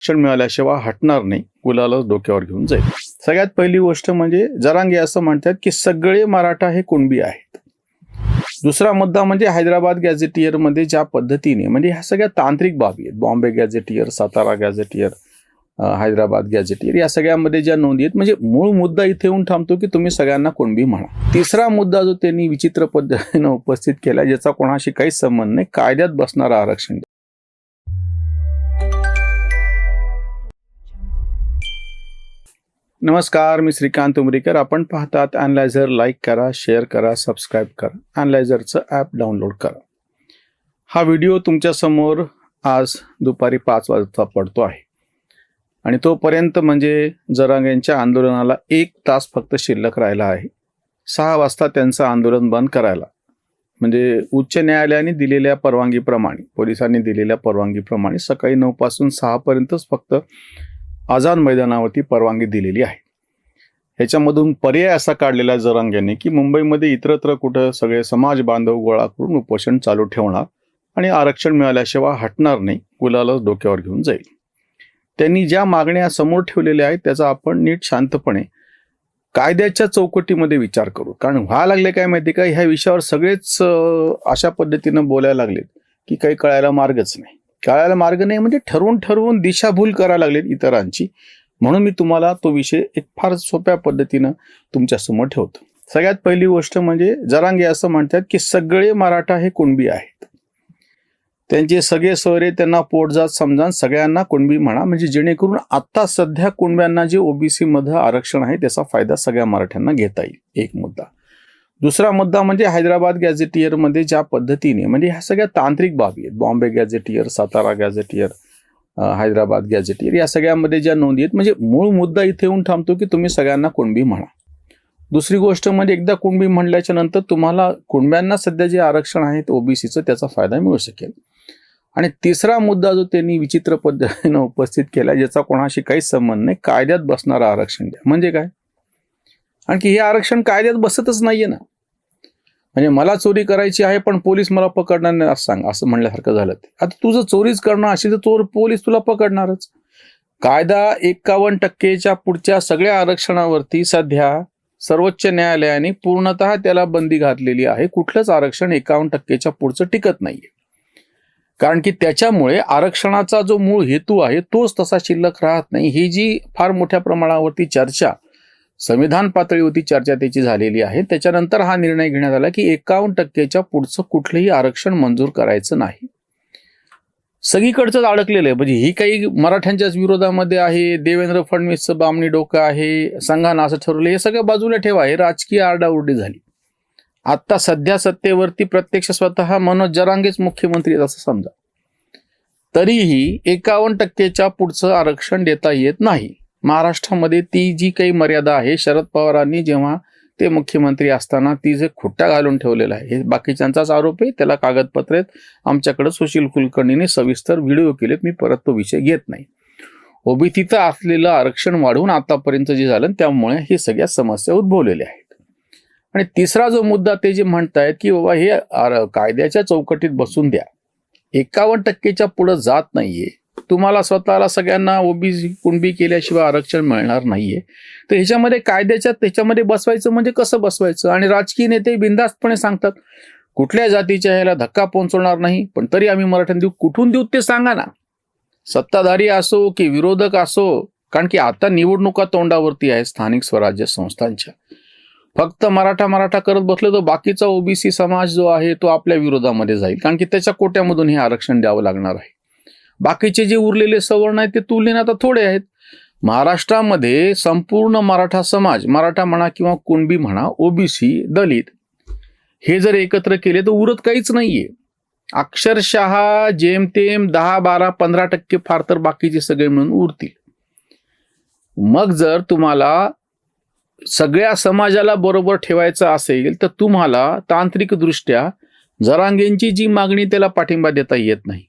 आरक्षण मिळाल्याशिवाय हटणार नाही. गुलालच डोक्यावर घेऊन जाईल. सगळ्यात पहिली गोष्ट म्हणजे जरांगे असं म्हणतात की सगळे मराठा हे कुणबी आहेत. दुसरा मुद्दा म्हणजे हैदराबाद गॅझेटियरमध्ये ज्या पद्धतीने म्हणजे ह्या सगळ्या तांत्रिक बाबी आहेत. Bombay gazetteer Satara gazetteer Hyderabad gazetteer या सगळ्यामध्ये ज्या नोंदी आहेत. म्हणजे मूळ मुद्दा इथे येऊन थांबतो की तुम्ही सगळ्यांना कुणबी म्हणा. तिसरा मुद्दा जो त्यांनी विचित्र पद्धतीनं उपस्थित केला ज्याचा कोणाशी काहीच संबंध नाही कायद्यात बसणारा आरक्षण. नमस्कार मी श्रीकांत उमरीकर. आपण पाहतात अनलायझर लाईक करा शेअर करा सबस्क्राईब करा. अनलायझरचं ॲप डाउनलोड करा. हा व्हिडिओ तुमच्यासमोर आज दुपारी पाच वाजता पडतो आहे. आणि तोपर्यंत म्हणजे जरांगेंच्या आंदोलनाला एक तास फक्त शिल्लक राहिला आहे. सहा वाजता त्यांचं आंदोलन बंद करायला. म्हणजे उच्च न्यायालयाने दिलेल्या परवानगीप्रमाणे पोलिसांनी दिलेल्या परवानगीप्रमाणे सकाळी नऊपासून सहापर्यंतच फक्त आझाद मैदानावरती परवानगी दिलेली आहे. ह्याच्यामधून पर्याय असा काढलेला आहे जरांग्याने की मुंबईमध्ये इतरत्र कुठं सगळे समाज बांधव गोळा करून उपोषण चालू ठेवणार आणि आरक्षण मिळाल्याशिवाय हटणार नाही गुलालच डोक्यावर घेऊन जाईल. त्यांनी ज्या मागण्या समोर ठेवलेल्या आहेत त्याचा आपण नीट शांतपणे कायद्याच्या चौकटीमध्ये विचार करू. कारण व्हायला लागले काय माहिती का? ह्या विषयावर सगळेच अशा पद्धतीनं बोलायला लागलेत की काही कळायला मार्गच नाही. कळायला मार्ग नाही म्हणजे ठरवून ठरवून दिशाभूल करायला लागलेत इतरांची. म्हणून मी तुम्हाला तो विषय एक फार सोप्या पद्धतीनं तुमच्यासमोर ठेवतो. सगळ्यात पहिली गोष्ट म्हणजे जरांगे असं म्हणतात की सगळे मराठा हे कुणबी आहेत. त्यांचे सगळे सोयरे त्यांना पोटजात समजा सगळ्यांना कुणबी म्हणा म्हणजे जेणेकरून आता सध्या कुणब्यांना जे ओबीसीमध्ये आरक्षण आहे त्याचा फायदा सगळ्या मराठ्यांना घेता येईल. एक मुद्दा. दुसरा मुद्दा म्हणजे हैदराबाद गॅझेटियरमध्ये ज्या पद्धतीने म्हणजे ह्या सगळ्या तांत्रिक बाबी आहेत. Bombay gazetteer Satara gazetteer Hyderabad gazetteer या सगळ्यामध्ये ज्या नोंदी आहेत म्हणजे मूळ मुद्दा इथे येऊन थांबतो की तुम्ही सगळ्यांना कुणबी म्हणा. दुसरी गोष्ट म्हणजे एकदा कुणबी म्हणल्याच्या नंतर तुम्हाला कुणब्यांना सध्या जे आरक्षण आहे ओबीसीचं त्याचा फायदा मिळू शकेल. आणि तिसरा मुद्दा जो त्यांनी विचित्र पद्धतीनं उपस्थित केला ज्याचा कोणाशी काहीच संबंध नाही कायद्यात बसणारं आरक्षण द्या. म्हणजे काय? आणखी हे आरक्षण कायद्यात बसतच नाहीये ना. म्हणजे मला चोरी करायची आहे पण पोलीस मला पकडणार नाही असं सांग असं म्हणल्यासारखं झालं ते. आता तुझं चोरीच करणं असेल तर चोर पोलीस तुला पकडणारच. कायदा एकावन्न टक्केच्या पुढच्या सगळ्या आरक्षणावरती सध्या सर्वोच्च न्यायालयाने पूर्णतः त्याला बंदी घातलेली आहे. कुठलंच आरक्षण एकावन्न टक्केच्या पुढचं टिकत नाहीये. कारण की त्याच्यामुळे आरक्षणाचा जो मूळ हेतू आहे तोच तसा शिल्लक राहत नाही. ही जी फार मोठ्या प्रमाणावरती चर्चा संविधान पातळीवरती चर्चा त्याची झालेली आहे. त्याच्यानंतर हा निर्णय घेण्यात आला की एकावन्न टक्केच्या पुढचं कुठलंही आरक्षण मंजूर करायचं नाही. सगळीकडचंच अडकलेलं आहे. म्हणजे ही काही मराठ्यांच्याच विरोधामध्ये आहे देवेंद्र फडणवीसचं बामणी डोकं आहे संघानं असं ठरवलं हे सगळं बाजूला ठेवा हे राजकीय आरडाओरडी झाली. आता सध्या सत्तेवरती प्रत्यक्ष स्वतः मनोज जरांगेच मुख्यमंत्री आहेत असं समजा. तरीही एकावन्न टक्केच्या पुढचं आरक्षण देता येत नाही. महाराष्ट्रामध्ये ती जी काही मर्यादा आहे शरद पवारांनी जेव्हा ते मुख्यमंत्री असताना ती जे खुट्टा घालून ठेवलेला आहे हे बाकीच्यांचाच आरोप आहे त्याला कागदपत्र आहेत. आमच्याकडे सुशील कुलकर्णीने सविस्तर व्हिडिओ केलेत मी परत तो विषय घेत नाही. ओबीसीचं असलेलं आरक्षण वाढवून आतापर्यंत जे झालं त्यामुळे हे सगळ्या समस्या उद्भवलेल्या आहेत. आणि तिसरा जो मुद्दा ते जे म्हणतायत की बाबा हे कायद्याच्या चौकटीत बसून द्या एकावन्न टक्केच्या पुढे जात नाहीये. तुम्हाला स्वतःला सगळ्यांना ओबीसी कुणबी केल्याशिवाय आरक्षण मिळणार नाहीये. तर ह्याच्यामध्ये कायद्याच्या त्याच्यामध्ये बसवायचं म्हणजे कसं बसवायचं? आणि राजकीय नेते बिनधास्तपणे सांगतात कुठल्या जातीच्या ह्याला धक्का पोहोचवणार नाही पण तरी आम्ही मराठ्यांना देऊ. कुठून देऊ ते सांगा ना. सत्ताधारी असो की विरोधक असो कारण की आता निवडणुका तोंडावरती आहे स्थानिक स्वराज्य संस्थांच्या. फक्त मराठा मराठा करत बसलं तर बाकीचा ओबीसी समाज जो आहे तो आपल्या विरोधामध्ये जाईल कारण की त्याच्या कोट्यामधून हे आरक्षण द्यावं लागणार आहे. बाकीचे जे उरलेले सवर्ण आहेत ते तुलनेने आता थोडे आहेत. महाराष्ट्रामध्ये संपूर्ण मराठा समाज मराठा म्हणा किंवा कुणबी म्हणा ओबीसी दलित हे जर एकत्र केले तर उरत काहीच नाहीये. अक्षरशः जेमतेम दहा बारा पंधरा टक्के फार तर बाकीचे सगळे मिळून उरतील. मग जर तुम्हाला सगळ्या समाजाला बरोबर ठेवायचं असेल तर तुम्हाला तांत्रिकदृष्ट्या जरांगेंची जी मागणी त्याला पाठिंबा देता येत नाही.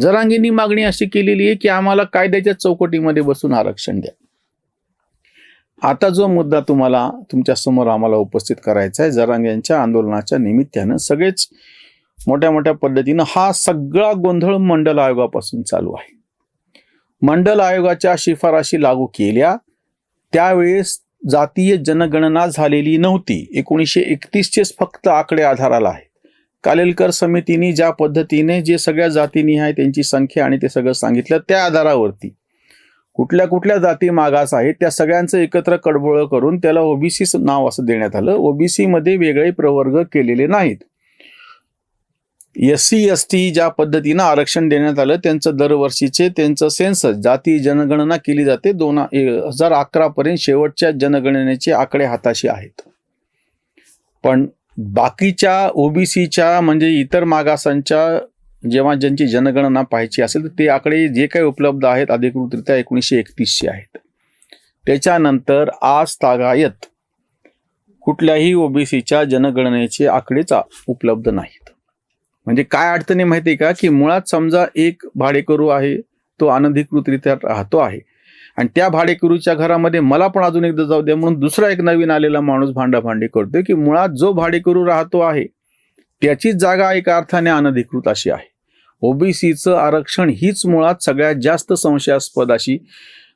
जरांगेंनी मागणी अशी केलेली आहे की आम्हाला कायद्याच्या चौकटीमध्ये बसून आरक्षण द्या. आता जो मुद्दा तुम्हाला तुमच्यासमोर आम्हाला उपस्थित करायचा आहे जरांग्यांच्या आंदोलनाच्या निमित्तानं सगळेच मोठ्या मोठ्या पद्धतीनं हा सगळा गोंधळ मंडल आयोगापासून चालू आहे. मंडल आयोगाच्या शिफारशी लागू केल्या त्यावेळेस जातीय जनगणना झालेली नव्हती. एकोणीसशे एकतीसचेच फक्त आकडे आधाराला आहे. कालेलकर समितीने ज्या पद्धतीने जे सगळ्या जातीनी आहे त्यांची संख्या आणि ते सगळं सांगितलं त्या आधारावरती कुठल्या कुठल्या जाती मागास आहेत त्या सगळ्यांचं एकत्र कडबोळं करून त्याला ओबीसी नाव असं देण्यात आलं. ओबीसी मध्ये वेगळे प्रवर्ग केलेले नाहीत. एस सी एस टी ज्या पद्धतीनं आरक्षण देण्यात आलं त्यांचं दरवर्षीचे त्यांचं सेन्सस जाती जनगणना केली जाते दोन हजार अकरा पर्यंत शेवटच्या जनगणनेचे आकडे हाताशी आहेत. पण बाकीच्या ओबीसीच्या म्हणजे इतर मागासांच्या जेव्हा ज्यांची जनगणना पाहायची असेल तर ते आकडे जे काही उपलब्ध आहेत अधिकृतरित्या एकोणीसशे एकतीसशे आहेत. त्याच्यानंतर आज तागायत कुठल्याही ओबीसीच्या जनगणनेचे आकडेच उपलब्ध नाहीत. म्हणजे काय अडचणी माहिती आहे का? की मुळात समजा एक भाडेकरू आहे तो अनधिकृतरित्या राहतो आहे. आणि त्या भाडेकरूच्या घरामध्ये मला पण अजून एकदा जाऊ द्या म्हणून दुसरा एक नवीन आलेला माणूस भांडाभांडी करतोय की मुळात जो भाडेकरू राहतो आहे त्याचीच जागा एका अर्थाने अनधिकृत अशी आहे. ओबीसीचं आरक्षण हीच मुळात सगळ्यात जास्त संशयास्पद अशी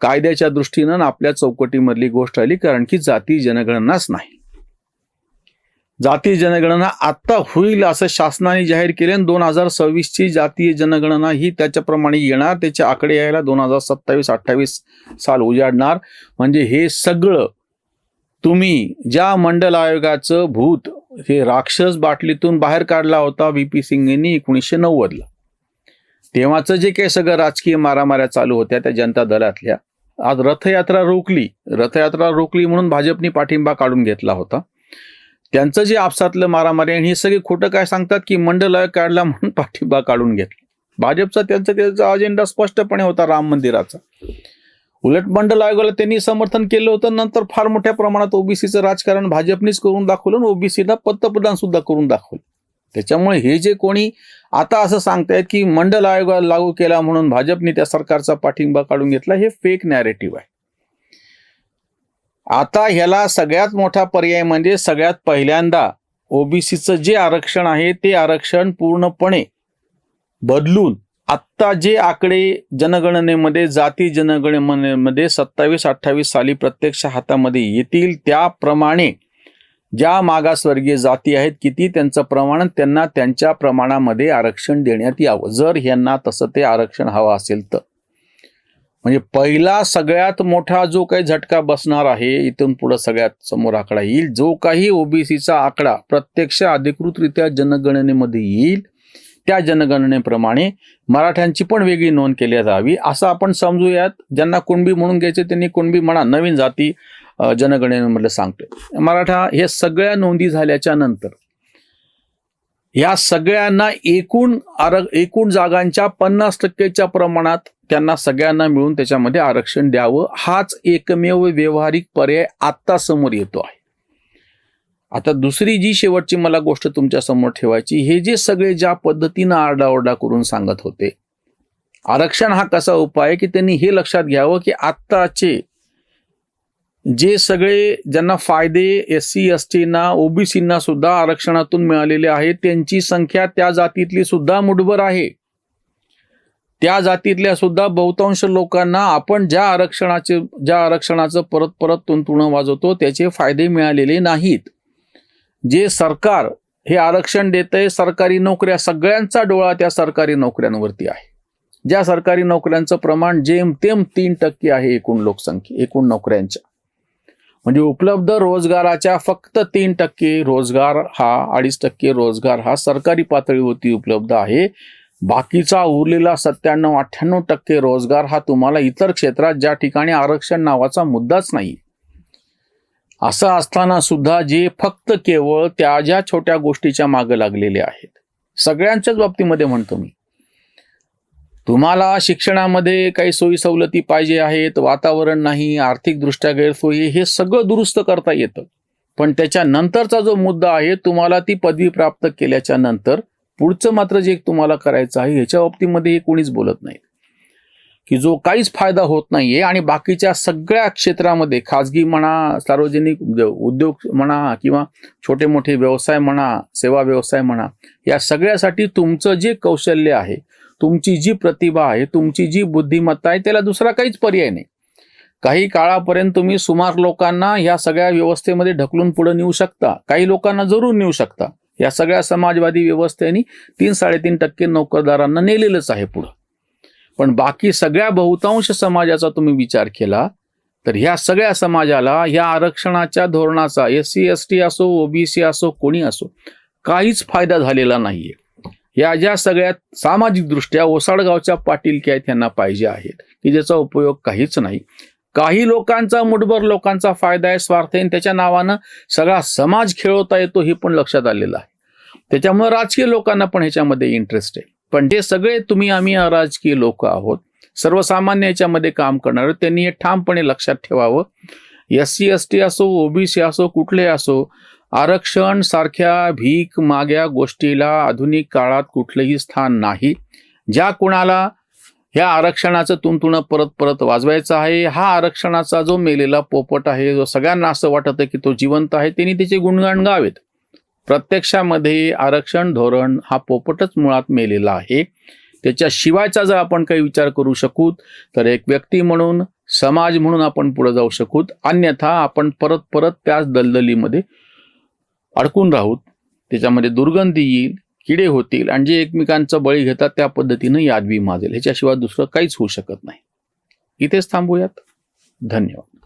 कायद्याच्या दृष्टीनं आपल्या चौकटीमधली गोष्ट आली कारण की जाती जनगणनाच नाही. जातीय जनगणना आत्ता होईल असं शासनाने जाहीर केले दोन हजार सव्वीसची जातीय जनगणना ही त्याच्याप्रमाणे येणार. त्याचे आकडे यायला दोन हजार सत्तावीस अठ्ठावीस साल उजाडणार. म्हणजे हे सगळं तुम्ही ज्या मंडल आयोगाचं भूत हे राक्षस बाटलीतून बाहेर काढला होता व्ही पी सिंग यांनी एकोणीसशे नव्वदला. तेव्हाचं जे काही सगळं राजकीय मारामाऱ्या चालू होत्या त्या जनता दलातल्या. आज रथयात्रा रोखली. रथयात्रा रोखली म्हणून भाजपनी पाठिंबा काढून घेतला होता. त्यांचं जे आपसातलं मारामारी आणि हे सगळे खोटं काय सांगतात की मंडल आयोग काढला म्हणून पाठिंबा काढून घेतला. भाजपचा त्यांचा त्याचा अजेंडा स्पष्टपणे होता राम मंदिराचा. उलट मंडल आयोगाला त्यांनी समर्थन केलं होतं नंतर फार मोठ्या प्रमाणात ओबीसीचं राजकारण भाजपनेच करून दाखवलं आणि ओबीसीला पंतप्रधान सुद्धा करून दाखवलं. त्याच्यामुळे हे जे कोणी आता असं सांगतायत की मंडल आयोगाला लागू केला म्हणून भाजपने त्या सरकारचा पाठिंबा काढून घेतला हे फेक नॅरेटिव्ह आहे. आता ह्याला सगळ्यात मोठा पर्याय म्हणजे सगळ्यात पहिल्यांदा ओबीसीचं जे आरक्षण आहे ते आरक्षण पूर्णपणे बदलून आत्ता जे आकडे जनगणनेमध्ये जाती जनगणनेमध्ये सत्तावीस अठ्ठावीस साली प्रत्यक्ष हातामध्ये येतील त्याप्रमाणे ज्या मागासवर्गीय जाती आहेत किती त्यांचं प्रमाण त्यांना त्यांच्या प्रमाणामध्ये आरक्षण देण्यात यावं. जर यांना तसं ते आरक्षण हवं असेल तर. म्हणजे पहिला सगळ्यात मोठा जो काही झटका बसणार आहे इथून पुढे सगळ्यात समोर आकडा येईल. जो काही ओबीसीचा आकडा प्रत्यक्ष अधिकृतरित्या जनगणनेमध्ये येईल त्या जनगणनेप्रमाणे मराठ्यांची पण वेगळी नोंद केली जावी असं आपण समजूयात. ज्यांना कुणबी म्हणून घ्यायचे त्यांनी कुणबी म्हणा नवीन जाती जनगणनेमधलं सांगतोय. मराठा हे सगळ्या नोंदी झाल्याच्यानंतर या सगळ्यांना एकूण आर एकूण जागांच्या पन्नास टक्केच्या प्रमाणात त्यांना सगळ्यांना मिळून त्याच्यामध्ये आरक्षण द्यावं. हाच एकमेव व्यवहारिक पर्याय आत्ता समोर येतो आहे. आता दुसरी जी शेवटची मला गोष्ट तुमच्यासमोर ठेवायची हे जे सगळे ज्या पद्धतीनं आरडाओरडा करून सांगत होते आरक्षण हा कसा उपाय की त्यांनी हे लक्षात घ्यावं की आत्ताचे जे सगळे ज्यांना फायदे एस सी एस टीना ओबीसींना सुद्धा आरक्षणातून मिळालेले आहेत त्यांची संख्या त्या जातीतली सुद्धा मुठभर आहे. त्या जातीतल्या सुद्धा बहुतांश लोकांना आपण ज्या आरक्षणाचे ज्या आरक्षणाचं परत परत तुणतुणं वाजवतो त्याचे फायदे मिळालेले नाहीत. जे सरकार हे आरक्षण देतंय सरकारी नोकऱ्या सगळ्यांचा डोळा त्या सरकारी नोकऱ्यांवरती आहे. ज्या सरकारी नोकऱ्यांचं प्रमाण जेमतेम तीन टक्के आहे एकूण लोकसंख्या एकूण नोकऱ्यांच्या. म्हणजे उपलब्ध रोजगाराच्या फक्त तीन टक्के रोजगार हा अडीच टक्के रोजगार हा सरकारी पातळीवरती उपलब्ध आहे. बाकीचा उरलेला सत्त्याण्णव अठ्ठ्याण्णव टक्के रोजगार हा तुम्हाला इतर क्षेत्रात ज्या ठिकाणी आरक्षण नावाचा मुद्दाच नाही. असं असताना सुद्धा जे फक्त केवळ त्या ज्या छोट्या गोष्टीच्या मागे लागलेले आहेत. सगळ्यांच्याच बाबतीमध्ये म्हणतो मी. तुम्हाला शिक्षणामध्ये काही सोयी सवलती पाहिजे आहेत वातावरण नाही आर्थिकदृष्ट्या गैरसोयी हे सगळं दुरुस्त करता येतं. पण त्याच्यानंतरचा जो मुद्दा आहे तुम्हाला ती पदवी प्राप्त केल्याच्यानंतर पुढचं मात्र जे तुम्हाला करायचं आहे ह्याच्या बाबतीमध्ये हे कोणीच बोलत नाही. की जो काहीच फायदा होत नाहीये आणि बाकीच्या सगळ्या क्षेत्रामध्ये खाजगी म्हणा सार्वजनिक म्हणजे उद्योग म्हणा किंवा छोटे मोठे व्यवसाय म्हणा सेवा व्यवसाय म्हणा या सगळ्यासाठी तुमचं जे कौशल्य आहे तुमची जी प्रतिभा आहे तुमची जी बुद्धिमत्ता आहे त्याला दुसरा काहीच पर्याय नाही. काही काळापर्यंत तुम्ही सुमार लोकांना ह्या सगळ्या व्यवस्थेमध्ये ढकलून पुढे नेऊ शकता. काही लोकांना जरूर नेऊ शकता. या सगळ्या समाजवादी व्यवस्थेने तीन साडेतीन टक्के नोकरदारांना नेलेलंच आहे पुढं. पण बाकी सगळ्या बहुतांश समाजाचा तुम्ही विचार केला तर ह्या सगळ्या समाजाला ह्या आरक्षणाच्या धोरणाचा एस सी एस टी असो ओबीसी असो कोणी असो काहीच फायदा झालेला नाहीये. या ज्या सगळ्या सामाजिकदृष्ट्या ओसाडगावच्या पाटीलकी आहेत त्यांना पाहिजे आहेत की ज्याचा उपयोग काहीच नाही. काही लोकांचा मुठभर लोकांचा फायदा आहे स्वार्थ आहे. आणि त्याच्या नावानं सगळा समाज खेळवता येतो हे पण लक्षात आलेलं आहे. त्याच्यामुळे राजकीय लोकांना पण ह्याच्यामध्ये इंटरेस्ट आहे. पण जे सगळे तुम्ही आम्ही अराजकीय लोक आहोत सर्वसामान्य याच्यामध्ये काम करणार त्यांनी हे ठामपणे लक्षात ठेवावं. एस सी एस टी असो ओबीसी असो कुठले असो आरक्षण सारख्या भीक माग्या गोष्टीला आधुनिक काळात कुठलंही स्थान नाही. ज्या कुणाला ह्या आरक्षणाचं तुंतुणं परत परत वाजवायचं आहे. हा आरक्षणाचा जो मेलेला पोपट आहे जो सगळ्यांना असं वाटतं की तो जिवंत आहे त्यांनी त्याचे गुणगान गावेत. प्रत्यक्षामध्ये आरक्षण धोरण हा पोपटच मुळात मेलेला आहे. त्याच्याशिवायचा जर आपण काही विचार करू शकू तर एक व्यक्ती म्हणून समाज म्हणून आपण पुढे जाऊ शकू अन्यथा आपण परत परत त्याच दलदलीमध्ये अडकून राहूत. त्याच्यामध्ये दुर्गंधी येईल. किडे होतील आणि जे एकमेकांचा बळी घेतात त्या पद्धतीनं यादवी माजेल. ह्याच्याशिवाय दुसरं काहीच होऊ शकत नाही. इथेच थांबूयात. धन्यवाद.